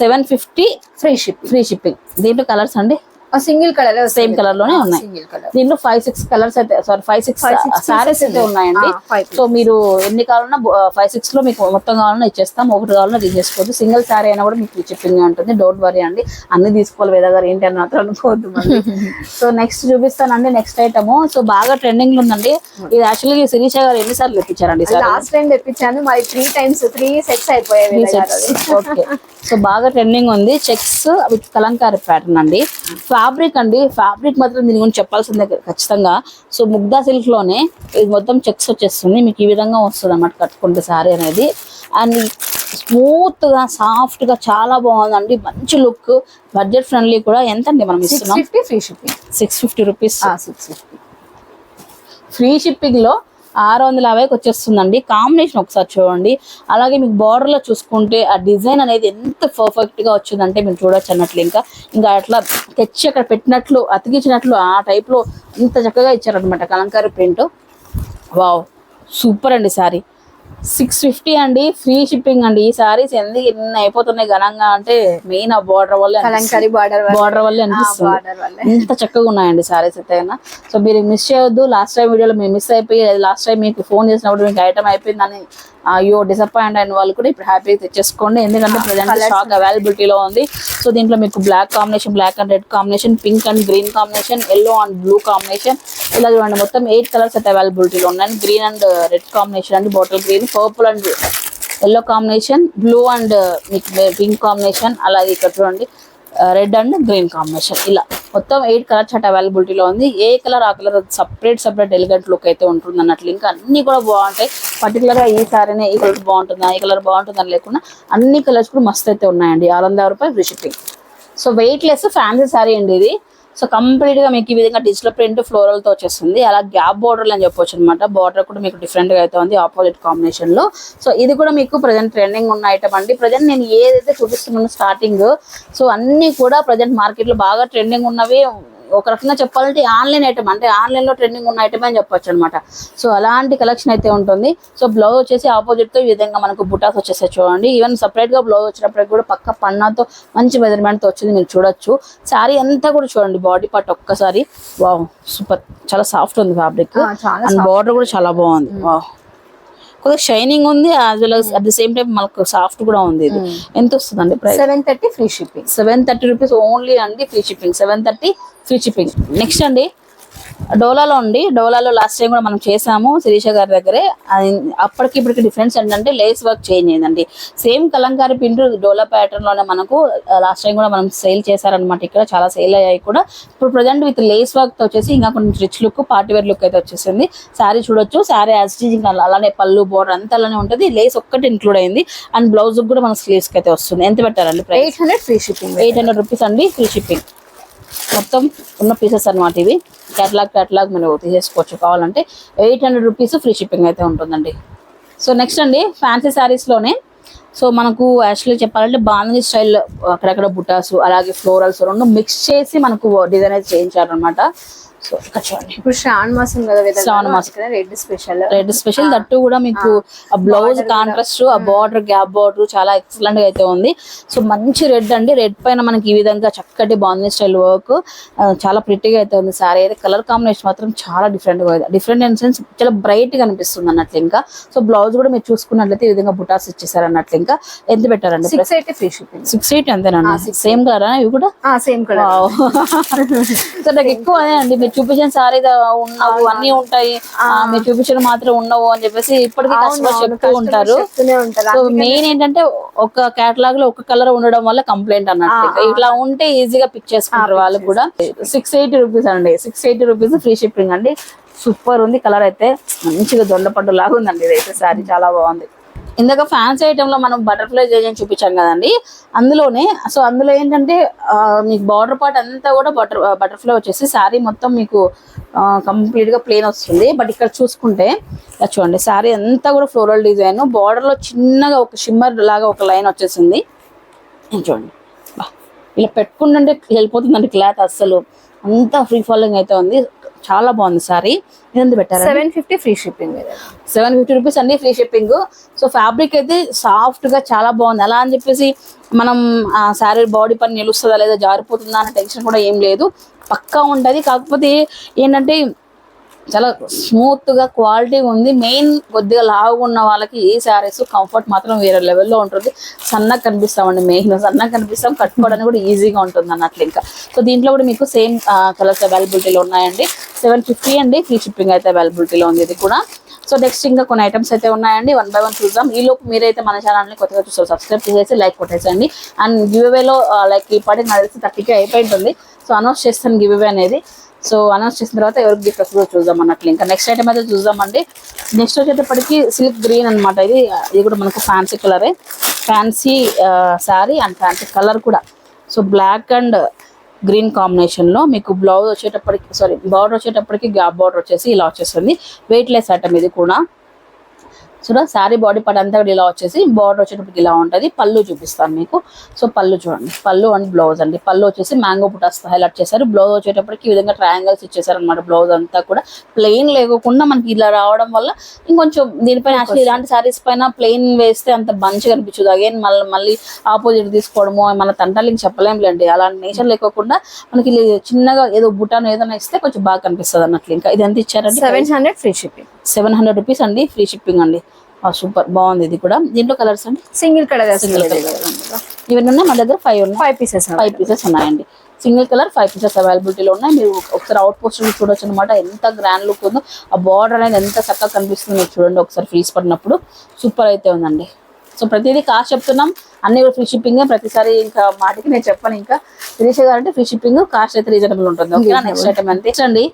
Seven fifty free ship free shipping దీంట్లో కలర్స్ అండి? సింగిల్ కలర్ సేమ్ కలర్లోనే ఉన్నాయి. దీంట్లో ఫైవ్ సిక్స్ కలర్స్ అయితే సారీ ఫైవ్ సిక్స్ సారీస్ అయితే ఉన్నాయి. ఉన్నాయండి. సో మీరు ఎన్ని కావాలన్నా ఫైవ్ సిక్స్లో మీకు మొత్తం కావాలన్నా ఇచ్చేస్తాం. ఒకటి కావాలన్నా రీచ్ చేసుకోవచ్చు. సింగిల్ సారీ అయినా కూడా మీకు చెప్పింగ్ ఉంటుంది. డోంట్ వరీ అండి. అన్ని తీసుకోవాలి వేద గారు ఏంటి అని మాత్రం అనుకోవద్దు. సో నెక్స్ట్ చూపిస్తానండి. నెక్స్ట్ ఐటమ్ సో బాగా ట్రెండింగ్లో ఉందండి. ఇది యాక్చువల్లీ శిరీష గారు ఎన్నిసార్లు తెప్పించారండి లాస్ట్ టైం తెప్పించాను. మరి త్రీ టైమ్స్ త్రీ సెట్స్ అయిపోయాయి ఓకే సో బాగా ట్రెండింగ్ ఉంది. చెక్స్ విత్ కలంకారీ ప్యాటర్న్ అండి. ఫ్యాబ్రిక్ అండి. ఫ్యాబ్రిక్ మాత్రం దీని గురించి చెప్పాల్సిందే ఖచ్చితంగా. సో ముగ్ధా సిల్క్లోనే ఇది మొత్తం చెక్స్ వచ్చేస్తుంది. మీకు ఈ విధంగా వస్తుంది అన్నమాట కట్టుకుంటే సారీ అనేది. అండ్ స్మూత్గా సాఫ్ట్గా చాలా బాగుందండి. మంచి లుక్. బడ్జెట్ ఫ్రెండ్లీ కూడా ఎంత అండి మనం ఇస్తున్నాం? Free shipping six fifty rupees. Six fifty. Free షిప్పింగ్లో ఆరు వందల యాభైకి వచ్చేస్తుందండి. కాంబినేషన్ ఒకసారి చూడండి. అలాగే మీకు బార్డర్లో చూసుకుంటే ఆ డిజైన్ అనేది ఎంత పర్ఫెక్ట్గా వచ్చిందంటే మీరు చూడొచ్చు అన్నట్లు ఇంకా. ఇంకా అట్లా తెచ్చి అక్కడ పెట్టినట్లు అతికించినట్లు ఆ టైప్లో ఇంత చక్కగా ఇచ్చారనమాట కలంకారీ ప్రింట్ వావ్ సూపర్ అండి సారీ. సిక్స్ ఫిఫ్టీ అండి ఫ్రీ షిప్పింగ్ అండి. ఈ సారీస్ ఎందుకు ఎన్ని అయిపోతున్నాయి ఘనంగా అంటే మెయిన్ ఆ బార్డర్ వల్ల బార్డర్ బార్డర్ వల్ల. అనిపిస్తుంది. చక్కగా ఉన్నాయండి సారీస్ అయితే సో మీరు మిస్ చేయొద్దు. లాస్ట్ టైం వీడియోలో మీరు మిస్ అయిపోయి లాస్ట్ టైం మీకు ఫోన్ చేసినప్పుడు మీకు ఐటమ్ అయిపోయిందని అయ్యో డిసప్పాయింట్ అయిన వాళ్ళు కూడా ఇప్పుడు హ్యాపీగా తెచ్చేసుకోండి. ఎందుకంటే ప్రజెంట్ స్టాక్ అవైలబిలిటీలో ఉంది. సో దీంట్లో మీకు black combination black and red combination pink and green combination yellow and blue combination ఇలా చూడండి. మొత్తం ఎయిట్ కలర్స్ అయితే అవైలబిలిటీలో ఉన్నాయి. గ్రీన్ అండ్ రెడ్ కాంబినేషన్ అండి. Bottle green purple and yellow combination blue and మీకు పింక్ కాంబినేషన్ అలాగే ఇక్కడ చూడండి. Red and green combination. ఇలా మొత్తం ఎయిట్ కలర్ చాట్ అవైలబిలిటీలో ఉంది. ఏ కలర్ ఆ colour separate separate elegant look అయితే ఉంటుంది అన్నట్లు. ఇంకా అన్ని కూడా బాగుంటాయి. పర్టికులర్గా ఈ సారీనే ఈ కలర్ బాగుంటుందా ఈ కలర్ బాగుంటుందని లేకుండా అన్ని కలర్స్ కూడా మస్తు అయితే ఉన్నాయండి. ఆరు వందల రూపాయలు free shipping so weight less fancy sari అండి ఇది. సో కంప్లీట్గా మీకు ఈ విధంగా డిజిటల్ ప్రింట్ ఫ్లోరల్తో వచ్చేస్తుంది. అలా గ్యాప్ బోర్డర్ అని చెప్పొచ్చు అనమాట బార్డర్ కూడా మీకు డిఫరెంట్గా అయితే ఉంది ఆపోజిట్ కాంబినేషన్లో సో ఇది కూడా మీకు ప్రజెంట్ ట్రెండింగ్ ఉన్న ఐటమ్ అండి. ప్రజెంట్ నేను ఏదైతే చూపిస్తున్నాను స్టార్టింగ్ సో అన్నీ కూడా ప్రజెంట్ మార్కెట్లో బాగా ట్రెండింగ్ ఉన్నవి ఒక రకంగా చెప్పాలంటే ఆన్లైన్ ఐటమ్ అంటే ఆన్లైన్లో ట్రెండింగ్ ఉన్న ఐటమ్ అని చెప్పొచ్చు అనమాట సో అలాంటి కలెక్షన్ అయితే ఉంటుంది. సో బ్లౌజ్ వచ్చేసి ఆపోజిట్తో ఈ విధంగా మనకు బుటాస్ వచ్చేసాయి చూడండి. ఈవెన్ సపరేట్గా బ్లౌజ్ వచ్చినప్పటికి కూడా పక్క పన్నాతో మంచి మెజర్మెంట్తో వచ్చింది మీరు చూడొచ్చు. శారీ అంతా కూడా చూడండి బాడీ పార్ట్ ఒక్కసారి వావ్ సూపర్ చాలా సాఫ్ట్ ఉంది ఫ్యాబ్రిక్ అండ్ బార్డర్ కూడా చాలా బాగుంది. వావ్ కొద్దిగా షైనింగ్ ఉంది as well at the same time మనకు సాఫ్ట్ కూడా ఉంది ఇది. ఎంత వస్తుందండి price seven thirty free shipping seven thirty rupees only అండి free shipping seven thirty free shipping next అండి. డోలాలో అండి డోలాలో లాస్ట్ టైం కూడా మనం చేసాము శిరీష గారి దగ్గరే. అప్పటికి ఇప్పటికి డిఫరెన్స్ ఏంటంటే లేస్ వర్క్ చేంజ్ అయిందండి. సేమ్ కలంకారీ ప్రింట్ డోలా ప్యాటర్న్లోనే మనకు లాస్ట్ టైం కూడా మనం సేల్ చేశారనమాట ఇక్కడ చాలా సేల్ అయ్యాయి కూడా. ఇప్పుడు ప్రజెంట్ విత్ లేస్ వర్క్తో వచ్చేసి ఇంకా కొంచెం rich look party wear look అయితే వచ్చేసింది. శారీ చూడొచ్చు. శారీ యాజ్ స్టిచింగ్ అలానే పళ్ళు బోర్డర్ అంతా అలానే ఉంటుంది. లేస్ ఒక్కటి ఇంక్లూడ్ అయింది. అండ్ బ్లౌజ్ కూడా మన స్లీవ్స్కి అయితే వస్తుంది. ఎంత పెట్టారండి price eight hundred free shipping eight hundred rupees అండి ఫ్రీ షిప్పింగ్ మొత్తం ఉన్న పీసెస్ అనమాట ఇవి. క్యాటలాగ్ క్యాటలాగ్ మీరు తీసేసుకోవచ్చు. కావాలంటే eight hundred rupees free shipping అయితే ఉంటుందండి. సో నెక్స్ట్ అండి ఫ్యాన్సీ శారీస్లోనే సో మనకు యాక్చువల్లీ చెప్పాలంటే బాంధీ స్టైల్ అక్కడక్కడ బుటాస్ అలాగే ఫ్లోరల్స్ రెండు మిక్స్ చేసి మనకు డిజైన్ అయితే చేయించారనమాట సో ఇక్కడ చూడండి ఇప్పుడు శ్రావణ మాసం కదా శ్రావణ మాసం. Red special. రెడ్ స్పెషల్ దట్టు కూడా మీకు ఆ బ్లౌజ్ కాంట్రాస్ట్ ఆ బార్డర్ గ్యాప్ బార్డర్ చాలా ఎక్సలెంట్గా అయితే ఉంది. సో మంచి రెడ్ అండి. రెడ్ పైన మనకి ఈ విధంగా చక్కటి బాంధీ స్టైల్ వర్క్ చాలా ప్రిట్టిగా అయితే ఉంది సారీ అయితే కలర్ కాంబినేషన్ మాత్రం చాలా డిఫరెంట్గా డిఫరెంట్ ఇన్ సెన్స్ చాలా బ్రైట్గా అనిపిస్తుంది అన్నట్లు ఇంకా. సో బ్లౌజ్ కూడా మీరు చూసుకున్నట్లయితే ఈ విధంగా బుటాస్ ఇచ్చేసారు అన్నట్లు ఇంకా. ఎంత పెట్టారండి six eighty free shipping six eight అంతేనండి సేమ్ కలర్ ఇవి కూడా? సేమ్ కలర్ సో నాకు ఎక్కువ అదే అండి. మీరు చూపించిన సారీ ఉన్నావు అన్ని ఉంటాయి. మీరు చూపించిన మాత్రం ఉండవు అని చెప్పేసి ఇప్పటికీ కస్టమర్ చెప్తూ ఉంటారు. సో మెయిన్ ఏంటంటే ఒక కేటలాగ్లో ఒక కలర్ ఉండడం వల్ల కంప్లైంట్ అన్నట్టు. ఇట్లా ఉంటే ఈజీగా పిక్ చేసుకుంటారు వాళ్ళు కూడా. సిక్స్ ఎయిటీ రూపీస్ అండి. Six eighty rupees free shipping అండి. సూపర్ ఉంది. కలర్ అయితే మంచిగా దొండపండు లాగా ఉందండి. ఇదైతే సారీ చాలా బాగుంది. ఇందాక ఫ్యాన్సీ ఐటెంలో మనం బటర్ఫ్లై డిజైన్ చూపించాం కదండి. అందులోనే సో అందులో ఏంటంటే మీకు బార్డర్ పార్ట్ అంతా కూడా బటర్ బటర్ఫ్లై వచ్చేసి శారీ మొత్తం మీకు కంప్లీట్గా ప్లేన్ వస్తుంది. బట్ ఇక్కడ చూసుకుంటే చూడండి శారీ అంతా కూడా ఫ్లోరల్ డిజైన్. బార్డర్లో చిన్నగా ఒక షిమ్మర్ లాగా ఒక లైన్ వచ్చేసింది. చూడండి. ఇలా పెట్టుకుంటుంటే వెళ్ళిపోతుందండి క్లాత్ అస్సలు. అంతా ఫ్రీ ఫాలోయింగ్ అయితే ఉంది. చాలా బాగుంది సారీ ఇది పెట్టారు seven fifty free shipping seven fifty rupees అండి ఫ్రీ షిప్పింగ్ సో ఫ్యాబ్రిక్ అయితే సాఫ్ట్గా చాలా బాగుంది. అలా అని చెప్పేసి మనం ఆ శారీ బాడీ పని నిలుస్తుందా లేదా జారిపోతుందా అనే టెన్షన్ కూడా ఏం లేదు. పక్కా ఉంటది. కాకపోతే ఏంటంటే చాలా స్మూత్గా క్వాలిటీ ఉంది. మెయిన్ కొద్దిగా లావుగా ఉన్న వాళ్ళకి ఈ శారీస్ కంఫర్ట్ మాత్రం వేరే లెవెల్లో ఉంటుంది. సన్నగా కనిపిస్తామండి మెయిన్ సన్నగా కనిపిస్తాం. కట్టుకోవడానికి కూడా ఈజీగా ఉంటుంది అన్నట్లు ఇంకా. సో దీంట్లో కూడా మీకు సేమ్ కలర్స్ అవైలబిలిటీలో ఉన్నాయండి. సెవెన్ ఫిఫ్టీ అండి. ఫ్రీ షిప్పింగ్ అయితే అవైలబిలిటీలో ఉంది ఇది కూడా. సో నెక్స్ట్ ఇంకా కొన్ని ఐటమ్స్ అయితే ఉన్నాయండి. వన్ బై వన్ చూద్దాం. ఈ లోపు మీరైతే మన ఛానల్ని కొత్తగా చూస్తారు సబ్స్క్రైబ్ చేసేసి లైక్ కొట్టేసండి అండ్ గివ్ అవేలో లైక్ ఈ పాటికి నాకు తెలిసి థర్టీకే అయిపోయి ఉంటుంది సో అనౌన్స్ చేస్తాను గివ్ అవే అనేది. సో అనౌన్స్ చేసిన తర్వాత ఎవరికి గిఫ్ట్ వస్తుందో చూద్దాం అన్నట్లు. ఇంకా నెక్స్ట్ ఐటమ్ అయితే చూద్దామండి. నెక్స్ట్ వచ్చేటప్పటికి సిల్క్ గ్రీన్ అన్నమాట. ఇది ఇది కూడా మనకు ఫ్యాన్సీ కలరే fancy sari and fancy colour కూడా. సో బ్లాక్ అండ్ గ్రీన్ కాంబినేషన్లో మీకు బ్లౌజ్ వచ్చేటప్పటికి సారీ బార్డర్ వచ్చేటప్పటికి గ్యాప్ బార్డర్ వచ్చేసి ఇలా వచ్చేస్తుంది. వెయిట్ లెస్ ఐటమ్ ఇది కూడా. చూడ శారీ బాడీ పార్ట్ అంతా కూడా ఇలా వచ్చేసి బార్డర్ వచ్చేటప్పటికి ఇలా ఉంటుంది. పళ్ళు చూపిస్తాను మీకు. సో పళ్ళు చూడండి. పళ్ళు అండ్ బ్లౌజ్ అండి. పళ్ళు వచ్చేసి మ్యాంగో పుటాస్ హైలైట్ చేశారు. బ్లౌజ్ వచ్చేటప్పటికి ఈ విధంగా ట్రయాంగిల్స్ ఇచ్చేసారు అనమాట బ్లౌజ్ అంతా కూడా. ప్లెయిన్ లేకుండా మనకి ఇలా రావడం వల్ల ఇంకొంచెం దీనిపైన యాక్చువల్లీ ఇలాంటి శారీస్ పైన ప్లెయిన్ వేస్తే అంత మంచిగా అనిపించదు. అగైన్ మళ్ళీ మళ్ళీ ఆపోజిట్ తీసుకోవడము మన తంటాలు ఇంక చెప్పలేంలేండి అలాంటి నేచర్ లేకోకుండా మనకి చిన్నగా ఏదో బుటాను ఏదైనా ఇస్తే కొంచెం బాగా కనిపిస్తుంది అన్నట్లు ఇంకా. ఇది ఎంత ఇచ్చారంటే seven hundred free shipping seven hundred rupees అండి ఫ్రీ షిప్పింగ్ అండి. సూపర్ బాగుంది ఇది కూడా. దీంట్లో కలర్స్ అండి? సింగిల్ కలర్ సింగిల్ కలర్ ఇవన్నీ ఉన్నాయి మా దగ్గర ఫైవ్ ఉన్నాయి. ఫైవ్ పీసెస్ ఫైవ్ పీసెస్ ఉన్నాయండి. సింగిల్ కలర్ ఫైవ్ పీసెస్ అవైలబిలిటీలో ఉన్నాయి. మీరు ఒకసారి అవుట్ పోస్ట్ చూడొచ్చు అనమాట ఎంత గ్రాండ్ లుక్ ఉందో. ఆ బార్డర్ అనేది ఎంత చక్కగా కనిపిస్తుంది మీరు చూడండి ఒకసారి ఫ్రీస్ పడినప్పుడు. సూపర్ అయితే ఉందండి. సో ప్రతిదీ కాస్ట్ చెప్తున్నాం. అన్ని కూడా ఫ్రీ షిప్పింగ్ ప్రతిసారి ఇంకా మాటికి నేను చెప్పాను ఇంకా. శిరీష గారు అంటే ఫ్రీ షిప్పింగ్ కాస్ట్ అయితే రీజనబుల్ ఉంటుంది. ఓకే నెక్స్ట్ ఐటమ్ అంతే అండి.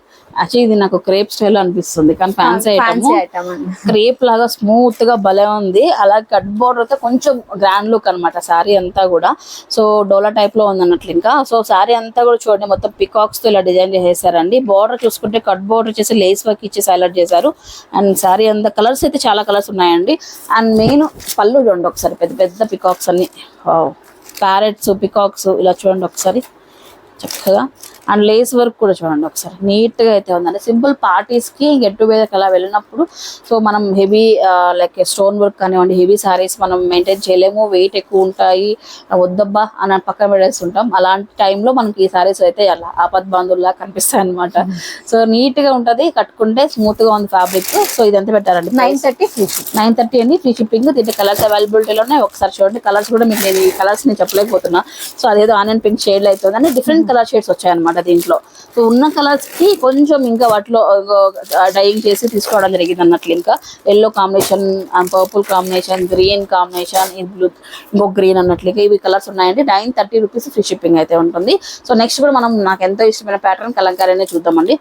యాక్చువల్లీ ఇది నాకు క్రేప్ స్టైల్ అనిపిస్తుంది. కానీ ఫ్యాన్సీ ఐటమ్ క్రేప్ లాగా స్మూత్గా భలే ఉంది. అలాగే కట్ బోర్డర్ అయితే కొంచెం గ్రాండ్ లుక్ అన్నమాట. శారీ అంతా కూడా. సో డోలా టైప్లో ఉంది అన్నట్లు ఇంకా. సో శారీ అంతా కూడా చూడండి. మొత్తం పికాక్స్తో ఇలా డిజైన్ చేసేసారండి. బార్డర్ చూసుకుంటే కట్ బోర్డర్ వచ్చేసి లేస్ వర్క్ ఇచ్చేసి హైలైట్ చేశారు. అండ్ శారీ అంతా కలర్స్ అయితే చాలా కలర్స్ ఉన్నాయండి. అండ్ మెయిన్ పళ్ళు చూడండి ఒకసారి. పెద్ద పెద్ద పికాక్స్ అన్ని ప్యారెట్స్ పికాక్స్ ఇలా చూడండి ఒకసారి. చక్కగా. అండ్ లేస్ వర్క్ కూడా చూడండి ఒకసారి. నీట్గా అయితే ఉందండి. సింపుల్ పార్టీస్కి గెట్ టుగెదర్ అలా వెళ్ళినప్పుడు సో మనం హెవీ లైక్ స్టోన్ వర్క్ కానివ్వండి హెవీ సారీస్ మనం మెయింటైన్ చేయలేము. వెయిట్ ఎక్కువ ఉంటాయి. వద్దబ్బా అని పక్కన పెట్టేస్తుంటాం అలాంటి టైంలో మనకి ఈ సారీస్ అయితే అలా ఆపద్ బాంధుల్లా కనిపిస్తాయి అనమాట సో నీట్గా ఉంటది. కట్టుకుంటే స్మూత్గా ఉంది ఫ్యాబ్రిక్ సో ఇది ఎంత పెట్టారండి nine thirty free ship nine thirty అండి. ఫ్రీ షిప్పింగ్ దీంట్లో కలర్స్ అవైలబిలిటీలో ఉన్నాయి ఒకసారి చూడండి. కలర్స్ కూడా మీకు నేను ఈ కలర్స్ నేను చెప్పలేకపోతున్నా. సో అదేదో ఆనియన్ పింక్ షేడ్ అవుతుంది అంటే డిఫరెంట్ కలర్ షేడ్స్ వచ్చాయన్నమాట. దీంట్లో. సో ఉన్న కలర్స్కి కొంచెం ఇంకా వాటిలో డైయింగ్ చేసి తీసుకోవడం జరిగింది అన్నట్లు ఇంకా. Yellow combination purple combination green combination blue ఇంకో గ్రీన్ అన్నట్లు ఇంకా ఇవి కలర్స్ ఉన్నాయండి. Nine thirty rupees free shipping అయితే ఉంటుంది. సో నెక్స్ట్ కూడా మనం నాకు ఎంతో ఇష్టమైన ప్యాటర్న్ కలంకారీ అనే చూద్దామండి.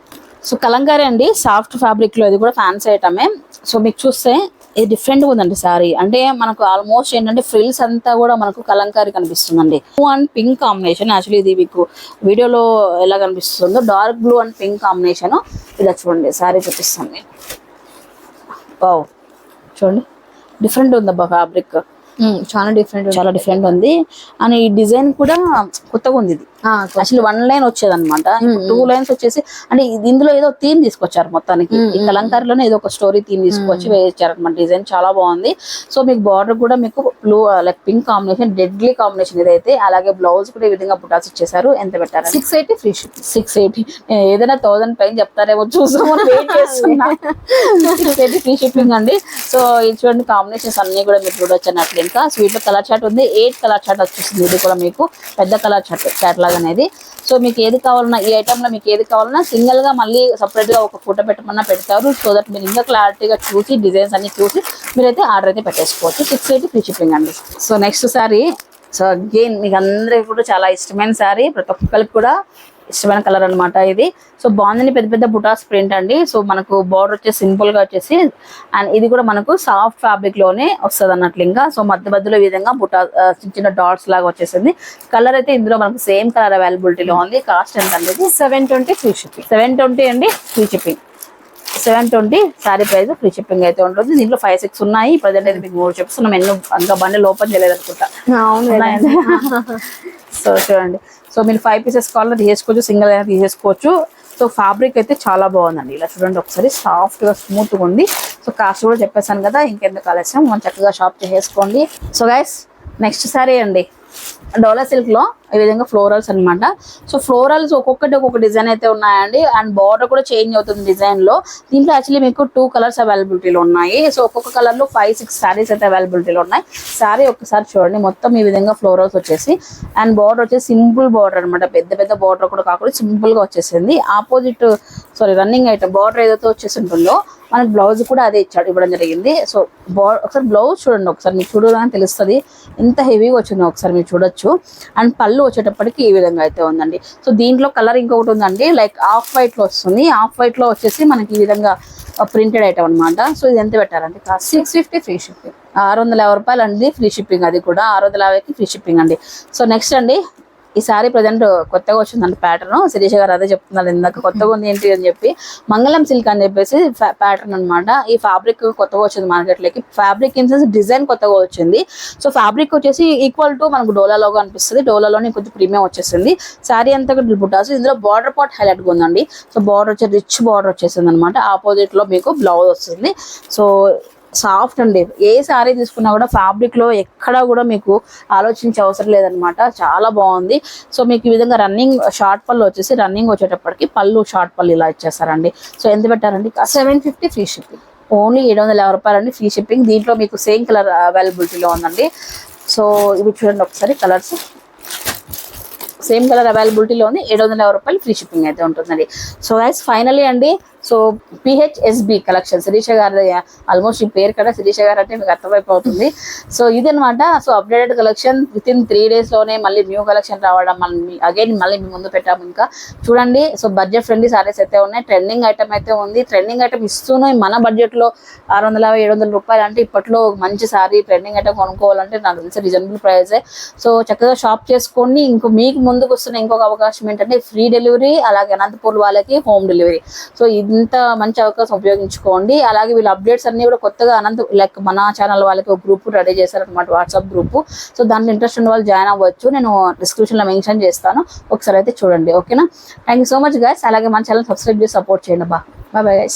సో కలంకారీ అండి సాఫ్ట్ ఫ్యాబ్రిక్లో ఇది కూడా ఫ్యాన్సీ ఐటమే సో మీకు చూస్తే ఇది డిఫరెంట్ ఉందండి సారీ అంటే మనకు ఆల్మోస్ట్ ఏంటంటే ఫ్రిల్స్ అంతా కూడా మనకు కలంకారీ కనిపిస్తుందండి. Blue and pink combination actually ఇది మీకు వీడియోలో ఎలా కనిపిస్తుందో dark blue and pink combination ఇలా చూడండి సారీ చూపిస్తాను నేను చూడండి. డిఫరెంట్ ఉందబ్బా ఫ్యాబ్రిక్ చాలా డిఫరెంట్ చాలా డిఫరెంట్ ఉంది. అండ్ ఈ డిజైన్ కూడా కొత్తగా ఉంది ఇది. యాక్చువల్లీ వన్ లైన్ వచ్చేది అనమాట టూ లైన్స్ వచ్చేసి అంటే ఇది- ఇందులో ఏదో థీమ్ తీసుకొచ్చారు మొత్తానికి. ఈ కలంకారీలోనే ఏదో ఒక స్టోరీ థీమ్ తీసుకొచ్చి వేయించారు అనమాట డిజైన్ చాలా బాగుంది. సో మీకు బార్డర్ కూడా మీకు blue like pink combination deadly combination ఇదైతే అలాగే బ్లౌజ్ కూడా ఈ విధంగా బుటాస్ ఇచ్చేసారు ఎంత పెట్టారు? Six eighty free ship six eighty ఏదైనా థౌసండ్ పైన చెప్తారేమో చేస్తున్నా. సిక్స్ ఎయిటీ ఫ్రీ షిప్పింగ్ అండి. సో ఇది చూడండి కాంబినేషన్స్ అన్ని కూడా మీరు చూడొచ్చు అన్నట్లు ఇంకా. స్వీట్లో కలర్ చాట్ ఉంది. ఎయిట్ కలర్ చాట్ వచ్చేసింది. ఇది కూడా మీకు పెద్ద కలర్ చాట్ చాట్ లాగా అనేది సో మీకు ఏది కావాలన్నా ఈ ఐటెంలో మీకు ఏది కావాలన్నా సింగిల్గా మళ్ళీ సపరేట్గా ఒక ఫోటో పెట్టమన్నా పెడతారు. సో దట్ మీరు ఇంకా క్లారిటీగా చూసి డిజైన్స్ అన్ని చూసి మీరైతే ఆర్డర్ అయితే పెట్టేసుకోవచ్చు. సిక్స్ ఎయిటీ ఫ్రీ షిప్పింగ్ అండి. So next sari so again మీకు అందరికి కూడా చాలా ఇష్టమైన శారీ ప్రతి ఒక్కరికి కూడా ఇష్టమైన కలర్ అన్నమాట ఇది. సో బాగుంది పెద్ద పెద్ద బుటాస్ ప్రింట్ అండి. సో మనకు బార్డర్ వచ్చేసి సింపుల్గా వచ్చేసి అండ్ ఇది కూడా మనకు సాఫ్ట్ ఫ్యాబ్రిక్లోనే వస్తుంది అన్నట్లు ఇంకా. సో మధ్య మధ్యలో ఈ విధంగా బుటా చిన్న చిన్న డాట్స్ లాగా వచ్చేసింది. కలర్ అయితే ఇందులో మనకు సేమ్ కలర్ అవైలబిలిటీలో ఉంది. కాస్ట్ ఎంత అండి ఇది? Seven twenty free shipping seven twenty అండి free shipping seven twenty sari price free shipping అయితే ఉంటుంది. దీంట్లో ఫైవ్ సిక్స్ ఉన్నాయి. ప్రజెంట్ అయితే మీకు మూడు చెప్తున్నాం. ఎన్నో ఇంకా బండి ఓపెన్ చేయలేదు అనుకుంటా. సో చూడండి. సో మీరు ఫైవ్ పీసెస్ కావాలన్నా తీసేసుకోవచ్చు సింగిల్ అయినా తీసేసుకోవచ్చు. సో ఫ్యాబ్రిక్ అయితే చాలా బాగుందండి. ఇలా చూడండి ఒకసారి సాఫ్ట్గా స్మూత్గా స్మూత్గా ఉంది. సో కాస్ట్ కూడా చెప్పేశాను కదా ఇంకెందుకు ఆలస్యం. మనం చక్కగా షాప్ చేసేసుకోండి. సో గైస్ నెక్స్ట్ సారీ అండి. డోలా సిల్క్లో ఈ విధంగా ఫ్లోరల్స్ అనమాట సో ఫ్లోరల్స్ ఒక్కొక్కటి ఒక్కొక్క డిజైన్ అయితే ఉన్నాయండి. అండ్ బార్డర్ కూడా చేంజ్ అవుతుంది డిజైన్లో. దీంట్లో యాక్చువల్లీ మీకు టూ కలర్స్ అవైలబిలిటీలో ఉన్నాయి. సో ఒక్కొక్క కలర్లో ఫైవ్ సిక్స్ సారీస్ అయితే అవైలబిలిటీలో ఉన్నాయి. సారీ ఒక్కసారి చూడండి. మొత్తం ఈ విధంగా ఫ్లోరల్స్ వచ్చేసి. అండ్ బార్డర్ వచ్చేసి సింపుల్ బార్డర్ అనమాట పెద్ద పెద్ద బార్డర్ కూడా కాకుండా సింపుల్గా వచ్చేసింది. Opposite sari running item border ఏదైతే వచ్చేసి ఉంటుందో మనకి బ్లౌజ్ కూడా అదే ఇచ్చాడు ఇవ్వడం జరిగింది. సో బా ఒకసారి బ్లౌజ్ చూడండి ఒకసారి మీకు చూడగానే తెలుస్తుంది. ఎంత హెవీగా వచ్చిందో ఒకసారి మీరు చూడొచ్చు. అండ్ పళ్ళు వచ్చేటప్పటికి ఈ విధంగా అయితే ఉందండి. సో దీంట్లో కలర్ ఇంకొకటి ఉందండి. లైక్ ఆఫ్ వైట్లో వస్తుంది. ఆఫ్ వైట్లో వచ్చేసి మనకి ఈ విధంగా ప్రింటెడ్ ఐటమ్ అన్నమాట. సో ఇది ఎంత పెట్టారండి cost? Six fifty free shipping ఆరు వందల యాభై రూపాయలు అండి ఫ్రీ షిప్పింగ్ అది కూడా. ఆరు వందల యాభైకి ఫ్రీ షిప్పింగ్ అండి. సో నెక్స్ట్ అండి ఈ సారీ ప్రజెంట్ కొత్తగా వచ్చిందంట ప్యాటర్న్ శిరీష గారు అదే చెప్తున్నారు ఇందాక కొత్తగా ఉంది ఏంటి అని చెప్పి. మంగళం సిల్క్ అని చెప్పేసి ప్యాటర్న్ అన్నమాట. ఈ ఫ్యాబ్రిక్ కొత్తగా వచ్చింది మార్కెట్లోకి ఫ్యాబ్రిక్ ఇన్ సెన్స్ డిజైన్ కొత్తగా వచ్చింది. సో ఫ్యాబ్రిక్ వచ్చేసి ఈక్వల్ టు మనకు డోలాలోగా అనిపిస్తుంది. డోలాలోనే కొంచెం ప్రీమియం వచ్చేసింది. శారీ అంతా కూడా బుటాస్ ఇందులో బార్డర్ పార్ట్ హైలైట్ ఉందండి. సో బార్డర్ వచ్చి రిచ్ బార్డర్ వచ్చేసింది అనమాట ఆపోజిట్లో మీకు బ్లౌజ్ వస్తుంది. సో సాఫ్ట్ అండి. ఏ శారీ తీసుకున్నా కూడా ఫ్యాబ్రిక్లో ఎక్కడా కూడా మీకు ఆలోచించే అవసరం లేదనమాట చాలా బాగుంది. సో మీకు ఈ విధంగా రన్నింగ్ షార్ట్ పళ్ళు వచ్చేసి రన్నింగ్ వచ్చేటప్పటికి పళ్ళు షార్ట్ పళ్ళు ఇలా ఇచ్చేస్తారండి. సో ఎంత పెట్టారండి? Seven fifty free shipping only ఏడు వందల యాభై రూపాయలు అండి ఫ్రీ షిప్పింగ్ దీంట్లో మీకు సేమ్ కలర్ అవైలబిలిటీలో ఉందండి. సో ఇవి చూడండి ఒకసారి కలర్స్ సేమ్ కలర్ అవైలబిలిటీలో ఉంది. ఏడు వందల యాభై రూపాయలు ఫ్రీ షిప్పింగ్ అయితే ఉంటుందండి. సో గైస్ ఫైనలీ అండి సో పిహెచ్ఎస్బి కలెక్షన్ శిరీష గారి ఆల్మోస్ట్ ఈ పేరు కదా శిరీష గారు అంటే మీకు అర్థమైపోతుంది సో ఇది అనమాట so updated collection within three డేస్లోనే మళ్ళీ న్యూ కలెక్షన్ రావడం మళ్ళీ అగైన్ మళ్ళీ మీ ముందు పెట్టాము ఇంకా. చూడండి సో బడ్జెట్ ఫ్రెండ్లీ సారీస్ అయితే ఉన్నాయి. ట్రెండింగ్ ఐటమ్ అయితే ఉంది. ట్రెండింగ్ ఐటమ్ ఇస్తూనే మన బడ్జెట్లో ఆరు వందల ఏడు వందల రూపాయలు అంటే ఇప్పట్లో మంచి సారీ ట్రెండింగ్ ఐటమ్ కొనుక్కోవాలంటే నాకు తెలిసి రీజనబుల్ ప్రైజే సో చక్కగా షాప్ చేసుకొని ఇంకో మీకు ముందుకు వస్తున్న ఇంకొక అవకాశం ఏంటంటే ఫ్రీ డెలివరీ అలాగే అనంతపూర్ వాళ్ళకి హోమ్ డెలివరీ సో ఇది ఇంత మంచి అవకాశం ఉపయోగించుకోండి. అలాగే వీళ్ళ అప్డేట్స్ అన్ని కూడా కొత్తగా అనంత లైక్ మన ఛానల్ వాళ్ళకి ఒక గ్రూప్ రెడీ చేశారనమాట వాట్సాప్ గ్రూప్ సో దాంట్లో ఇంట్రెస్ట్ ఉన్న వాళ్ళు జాయిన్ అవ్వచ్చు. నేను డిస్క్రిప్షన్లో లో మెన్షన్ చేస్తాను. ఒకసారి అయితే చూడండి ఓకేనా? Thank you so much guys అలాగే మన ఛానల్ సబ్స్క్రైబ్ చేసి సపోర్ట్ చేయండి బా బాయ్ బాయ్ గైస్